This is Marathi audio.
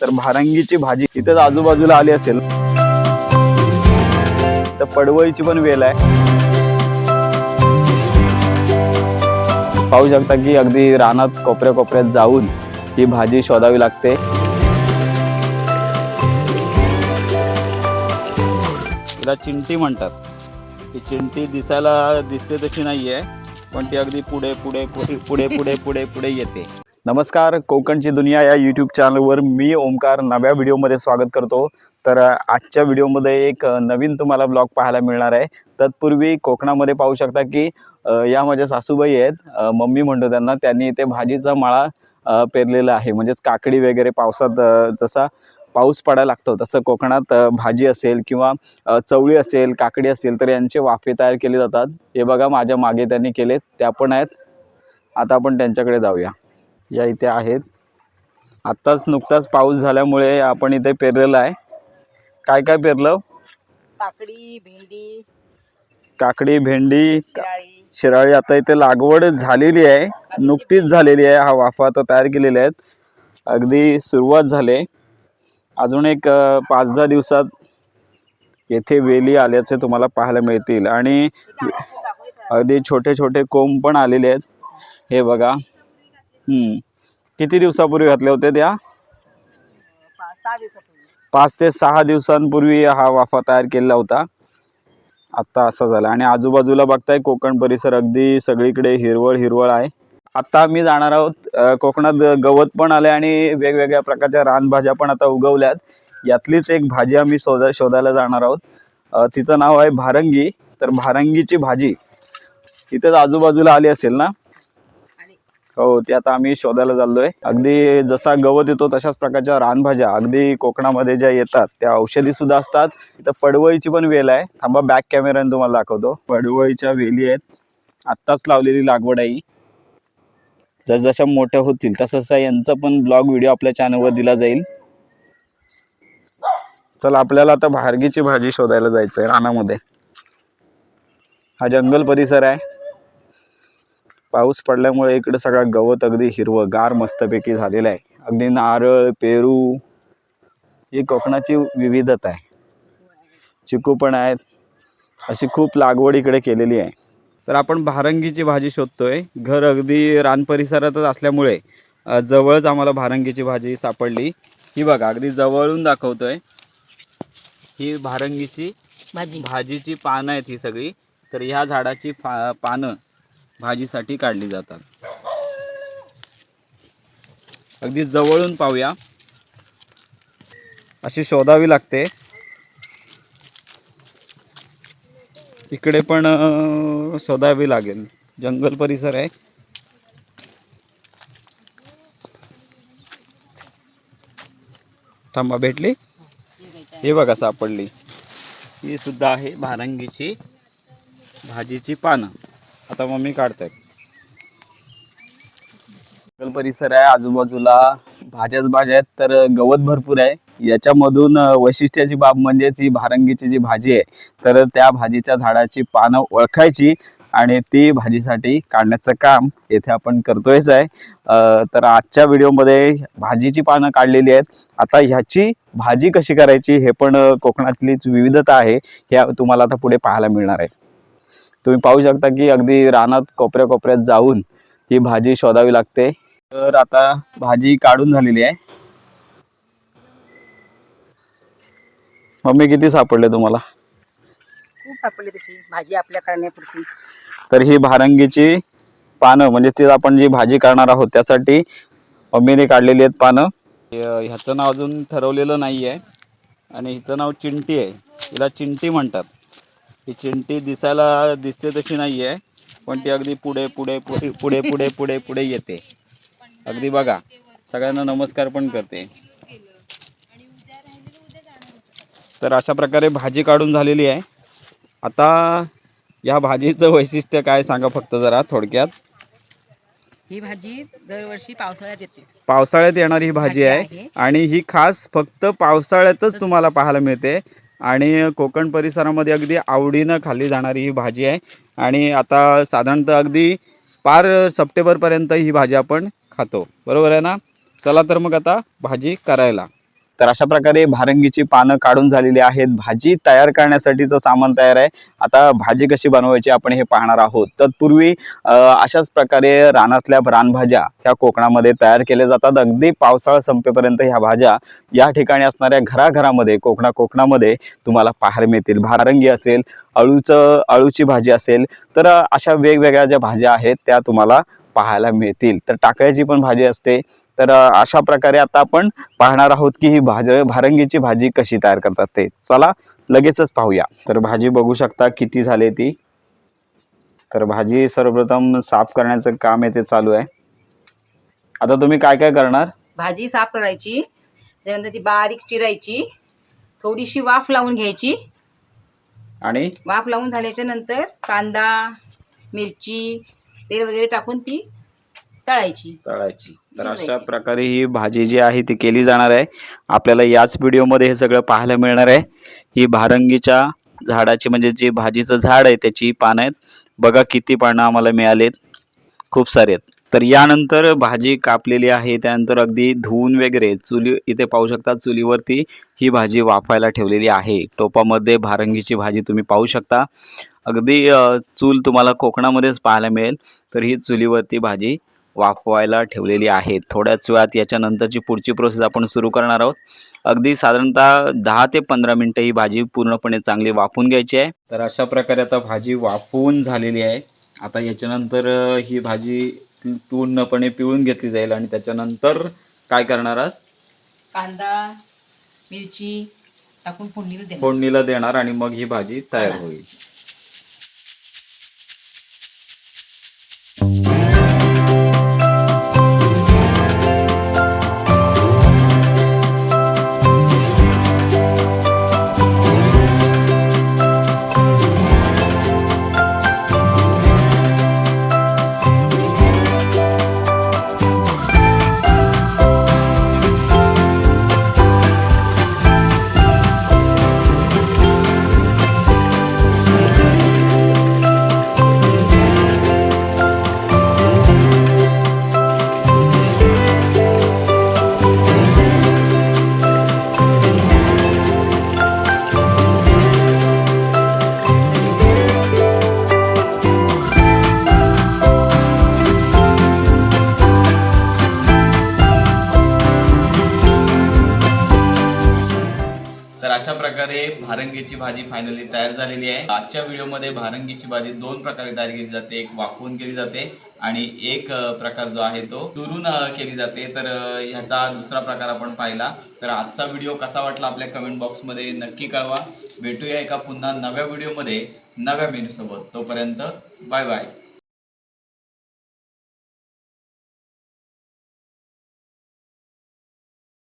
तर भारंगीची भाजी इथेच आजूबाजूला आली असेल. तर पडवळीची पण वेल आहे. पाहू शकता की अगदी रानात कोपऱ्या कोपऱ्यात जाऊन ही भाजी शोधावी लागते. तिला चिंटी म्हणतात. ती चिंटी दिसायला दिसते तशी नाहीये पण ती अगदी पुढे पुढे पुढे पुढे पुढे पुढे पुढे येते. नमस्कार कोकणची दुनिया या यूट्यूब चॅनलवर मी ओमकार नव्या व्हिडिओमध्ये स्वागत करतो. तर आजच्या व्हिडिओमध्ये एक नवीन तुम्हाला ब्लॉग पाहायला मिळणार आहे. तत्पूर्वी कोकणामध्ये पाहू शकता की या माझ्या सासूबाई आहेत. मम्मी म्हणतो त्यांना त्यांनी इथे भाजीचा माळा पेरलेला आहे. म्हणजेच काकडी वगैरे पावसात जसा पाऊस पडायला लागतो तसं कोकणात भाजी असेल किंवा चवळी असेल काकडी असेल तर यांचे वाफे तयार केले जातात. हे बघा माझ्या मागे त्यांनी केलेत. त्या पण आहेत. आता आपण त्यांच्याकडे जाऊया. या इथे आहेत. आत्ताच नुकताच पाऊस झाल्यामुळे आपण इथे पेरलेलं आहे. काय काय पेरलं? काकडी भेंडी काकडी भेंडी शिराळी. शिराळी आता इथे लागवड झालेली आहे. नुकतीच झालेली आहे. हा वाफा आता तयार केलेले आहेत. अगदी सुरुवात झाली अजून एक अ, पाच दहा दिवसात येथे वेली आल्याचे तुम्हाला पाहायला मिळतील. आणि अगदी छोटे छोटे कोंब पण आलेले आहेत. हे बघा. हम्म. किती दिवसापूर्वी घातले होते त्या? पा- सहा दिवसापूर्वी पाच ते सहा दिवसांपूर्वी हा वाफा तयार केलेला होता. आत्ता असा झाला. आणि आजूबाजूला बघताय कोकण परिसर अगदी सगळीकडे हिरवळ हिरवळ आहे. आत्ता आम्ही जाणार आहोत अ, कोकणात गवत पण आले आणि वेगवेगळ्या प्रकारच्या रानभाज्या पण आता उगवल्यात. यातलीच एक भाजी आम्ही शोधा शोधायला जाणार आहोत. अ, तिचं नाव आहे भारंगी. तर भारंगीची भाजी इथेच आजूबाजूला आली असेल ना? हो ते आता आम्ही शोधायला चाललो आहे अगदी जसा गवत येतो तशाच प्रकारच्या रानभाज्या अगदी कोकणामध्ये ज्या येतात त्या औषधी सुद्धा असतात. इथं पडवळीची पण वेल आहे. थांबा बॅक कॅमेऱ्याने तुम्हाला दाखवतो. पडवळीच्या वेली आहेत. आत्ताच लावलेली लागवड आहे जसजशा मोठ्या होतील तसं यांचा पण ब्लॉग व्हिडिओ आपल्या चॅनलवर दिला जाईल. चला आपल्याला आता भारगीची भाजी शोधायला जायचं आहे रानामध्ये. हा जंगल परिसर आहे. पाऊस पडल्यामुळे इकडे सगळं गवत अगदी हिरवं गार मस्तपैकी झालेलं आहे. अगदी नारळ पेरू ही कोकणाची विविधता आहे. चिकू पण आहेत. अशी खूप लागवड इकडे केलेली आहे. तर आपण भारंगीची भाजी शोधतोय. घर अगदी रान परिसरातच असल्यामुळे जवळच आम्हाला भारंगीची भाजी सापडली. ही बघा अगदी जवळून दाखवतोय. ही भारंगीची भाजी. भाजीची पानं आहेत ही सगळी. तर ह्या झाडाची फा पानं भाजीसाठी काढली जातात. अगदी जवळून पाहूया. अशी शोधावी लागते. इकडे पण शोधावी लागेल. जंगल परिसर आहे. थांबा भेटली? हे बघा सापडली. ही सुद्धा आहे भारंगीची भाजीची पानं. आता मम्मी काढतायत जंगल परिसर आहे आजूबाजूला भाज्याच भाज्या आहेत तर गवत भरपूर आहे. याच्यामधून वैशिष्ट्याची बाब म्हणजेच ही भारंगीची जी भाजी आहे तर त्या भाजीच्या झाडाची पानं ओळखायची आणि ती भाजीसाठी काढण्याचं काम येथे आपण करतोयच आहे. तर आजच्या व्हिडिओमध्ये भाजीची पानं काढलेली आहेत. आता ह्याची भाजी कशी करायची हे पण कोकणातलीच विविधता आहे. हे तुम्हाला आता पुढे पाहायला मिळणार आहे. तुम्ही पाहू शकता की अगदी रानात कोपऱ्या कोपऱ्यात जाऊन ही भाजी शोधावी लागते. तर आता भाजी काढून झालेली आहे. मम्मी किती सापडले तुम्हाला? खूप सापडली तशी भाजी आपल्या करण्यापुरती. तर ही भारंगीची पानं म्हणजे ती आपण जी भाजी करणार आहोत त्यासाठी मम्मीने काढलेली आहेत पानं. ह्याचं नाव अजून ठरवलेलं नाही आहे आणि हिचं नाव चिंटी आहे. हिला चिंटी म्हणतात. ही चिंटी दिसायला दिसते तशी नाही आहे पण ती अगदी पुढे पुढे पुढे पुढे पुढे पुढे पुढे येते. अगदी बघा सगळ्यांना नमस्कार पण करते. तर अशा प्रकारे भाजी काढून झालेली आहे. आता या भाजीचं वैशिष्ट्य काय सांगा फक्त जरा थोडक्यात. ही भाजी दरवर्षी पावसाळ्यात येते. पावसाळ्यात येणारी ही भाजी आहे. आणि ही खास फक्त पावसाळ्यातच तुम्हाला पाहायला मिळते. आणि कोकण परिसरामध्ये अगदी आवडीनं खाल्ली जाणारी ही भाजी आहे. आणि आता साधारणतः अगदी पार सप्टेंबरपर्यंत ही भाजी आपण खातो. बरोबर आहे ना? चला तर मग आता भाजी करायला. तर अशा प्रकारे भारंगीची पानं काढून झालेली आहेत. भाजी तयार करण्यासाठीचं सामान तयार आहे. आता भाजी कशी बनवायची आपण हे पाहणार आहोत. तत्पूर्वी अशाच प्रकारे रानातल्या रानभाज्या ह्या कोकणामध्ये तयार केल्या जातात. अगदी पावसाळा संपेपर्यंत ह्या भाज्या या ठिकाणी असणाऱ्या घराघरामध्ये कोकणा कोकणामध्ये तुम्हाला पाहायला मिळतील. भारंगी असेल अळूचं अळूची भाजी असेल तर अशा वेगवेगळ्या ज्या भाज्या आहेत त्या तुम्हाला पाहायला मिळतील. तर टाकळ्याची पण भाजी असते. तर अशा प्रकारे आता आपण पाहणार आहोत की ही भाज भारंगीची भाजी कशी तयार करतात ते. चला लगेचच पाहूया. तर भाजी बघू शकता किती झाली ती. तर भाजी सर्वप्रथम साफ करण्याचं काम आहे ते चालू आहे. आता तुम्ही काय काय करणार? भाजी साफ करायची. त्यानंतर ती बारीक चिरायची. थोडीशी वाफ लावून घ्यायची. आणि? वाफ लावून झाल्याच्यानंतर कांदा मिरची तेल वगैरे टाकून ती तळायची. तळायची. तर अशा. प्रकारे ही भाजी जी आहे ती केली जाणार आहे. आपल्याला याच व्हिडिओमध्ये हे सगळं पाहायला मिळणार आहे. ही भारंगीच्या झाडाची म्हणजे जे भाजीचं झाड आहे त्याची पानं आहेत. बघा किती पानं आम्हाला मिळालेत. खूप सारे आहेत. तर यानंतर भाजी कापलेली आहे त्यानंतर अगदी धुवून वगैरे चुली इथे पाहू शकता चुलीवरती ही भाजी वाफायला ठेवलेली आहे. टोपामध्ये भारंगीची भाजी तुम्ही पाहू शकता. अगदी चूल तुम्हाला कोकणामध्येच पाहायला मिळेल तर ही चुलीवरती भाजी वाफवायला ठेवलेली आहे. थोड्याच वेळात याच्यानंतरची पुढची प्रोसेस आपण सुरू करणार आहोत. अगदी साधारणतः दहा ते पंधरा मिनटं ही भाजी पूर्णपणे चांगली वाफून घ्यायची आहे. तर अशा प्रकारे आता भाजी वाफवून झालेली आहे. आता याच्यानंतर ही भाजी पूर्णपणे पिळून घेतली जाईल आणि त्याच्यानंतर काय करणार आहात? कांदा मिरची टाकून फोडणीला देणार. फोडणीला देणार आणि मग ही भाजी तयार. होईल. प्रकारे भारंगीची भाजी फायनली तयार झालेली आहे. आजच्या व्हिडिओमध्ये भारंगीची भाजी दोन प्रकारे तयार केली जाते. एक वाफवून केली जाते आणि एक प्रकार जो आहे तो चुरून केली जाते. तर ह्याचा दुसरा प्रकार आपण पाहिला. तर आजचा व्हिडिओ कसा वाटला आपल्या कमेंट बॉक्समध्ये नक्की कळवा. भेटूया एका पुन्हा नव्या व्हिडिओमध्ये नव्या मेनूसोबत तोपर्यंत बाय बाय